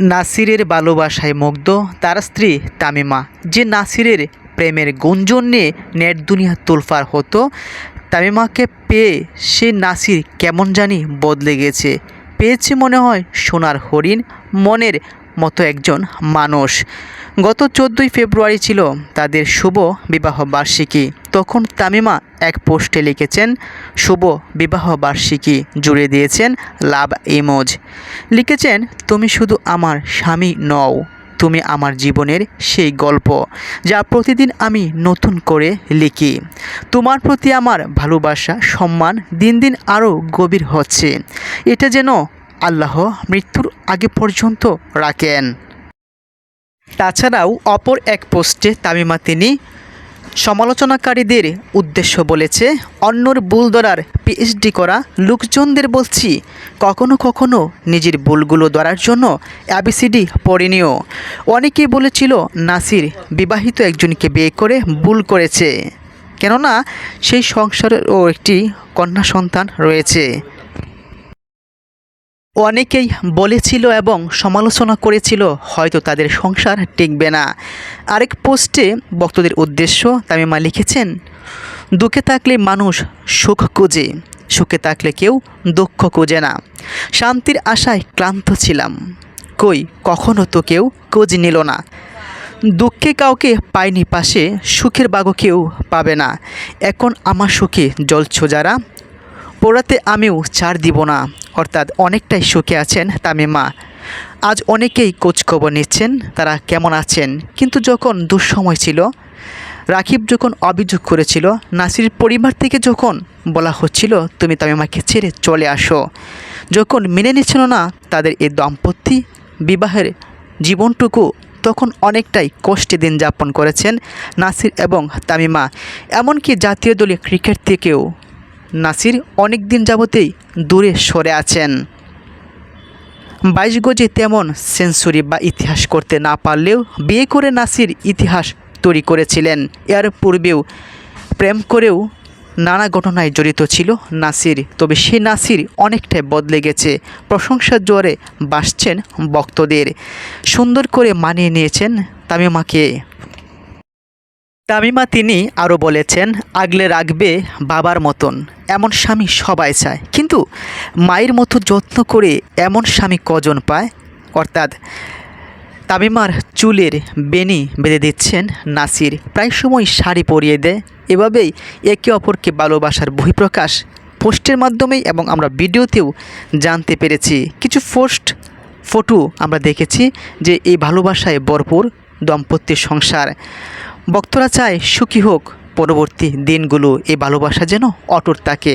নাসিরের ভালোবাসায় মুগ্ধ তার স্ত্রী তামিমা। যে নাসিরের প্রেমের গুঞ্জন নিয়ে নেট দুনিয়া তোলফার হতো, তামিমাকে পেয়ে সে নাসির কেমন জানি বদলে গেছে। পেয়েছে মনে হয় সোনার হরিণ, মনের মতো একজন মানুষ। গত চোদ্দোই ফেব্রুয়ারি ছিল তাদের শুভ বিবাহ বার্ষিকী। তখন তামিমা এক পোস্টে লিখেছেন, শুভ বিবাহ বার্ষিকী জুড়ে দিয়েছেন লাভ ইমোজ লিখেছেন, তুমি শুধু আমার স্বামী নও, তুমি আমার জীবনের সেই গল্প যা প্রতিদিন আমি নতুন করে লিখি। তোমার প্রতি আমার ভালোবাসা, সম্মান দিন দিন আরও গভীর হচ্ছে। এটা যেন আল্লাহ মৃত্যুর আগে পর্যন্ত রাখেন। তাছাড়াও অপর এক পোস্টে তামিমা তিনি সমালোচনাকারীদের উদ্দেশ্য বলেছে, অন্যর ভুল ধরার পিএইচডি করা লোকজনদের বলছি, কখনো কখনো নিজের ভুলগুলো ধরার জন্য অ্যাবিসিডি পড়েনিও অনেকেই বলেছিল, নাসির বিবাহিত একজনকে বিয়ে করে ভুল করেছে। কেননা, সেই সংসারেরও একটি কন্যা সন্তান রয়েছে। অনেকেই বলেছিল এবং সমালোচনা করেছিল, হয়তো তাদের সংসার টিকবে না। আরেক পোস্টে ভক্তদের উদ্দেশ্য তামিমা লিখেছেন, দুঃখে থাকলে মানুষ সুখ খুঁজে, সুখে থাকলে কেউ দুঃখ খুঁজে না। শান্তির আশায় ক্লান্ত ছিলাম, কই কখনো তো কেউ খোঁজ নিল না। দুঃখে কাউকে পায়নি পাশে, সুখের বাগও কেউ পাবে না। এখন আমার সুখে জ্বলছ যারা, পোড়াতে আমিও ছাড় দিব না। অর্থাৎ অনেকটাই সুখে আছেন তামিমা আজ অনেকেই খোঁজখবর নিচ্ছেন, তারা কেমন আছেন? কিন্তু যখন দুঃসময় ছিল, রাকিব যখন অভিযোগ করেছিল, নাসির পরিবার থেকে যখন বলা হচ্ছিল, তুমি তামিমাকে ছেড়ে চলে আসো। যখন মেনে নিচ্ছিল না, তাদের এই দম্পতি বিবাহের জীবনটুকু তখন অনেকটাই কষ্টে দিন যাপন করেছেন নাসির এবং তামিমা এমনকি জাতীয় দলীয় ক্রিকেট থেকেও নাসির অনেক দিন যাবতেই দূরে সরে আছেন। বাইশ গজে তেমন সেঞ্চুরি বা ইতিহাস করতে না পারলেও বিয়ে করে নাসির ইতিহাস তৈরি করেছিলেন। এর পূর্বেও প্রেম করেও নানা ঘটনায় জড়িত ছিল নাসির, তবে সে নাসির অনেকটাই বদলে গেছে। প্রশংসার জোরে বাসছেন ভক্তদের। সুন্দর করে মানিয়ে নিয়েছেন তামিমাকে। তামিমা তিনি আরও বলেছেন, আগলে রাখবে বাবার মতন, এমন স্বামী সবাই চায়। কিন্তু মায়ের মতো যত্ন করে এমন স্বামী কজন পায়? অর্থাৎ তামিমার চুলের বেনি বেঁধে দিচ্ছেন নাসির। প্রায় সময় শাড়ি পরিয়ে দেয়। এভাবেই একে অপরকে ভালোবাসার বহিঃপ্রকাশ পোস্টের মাধ্যমেই এবং আমরা ভিডিওতেও জানতে পেরেছি। কিছু পোস্ট, ফটো আমরা দেখেছি যে এই ভালোবাসায় ভরপুর দম্পতির সংসার। ভক্তরা চায় সুখী হোক। পরবর্তী দিনগুলো এই ভালোবাসা যেন অটুট থাকে।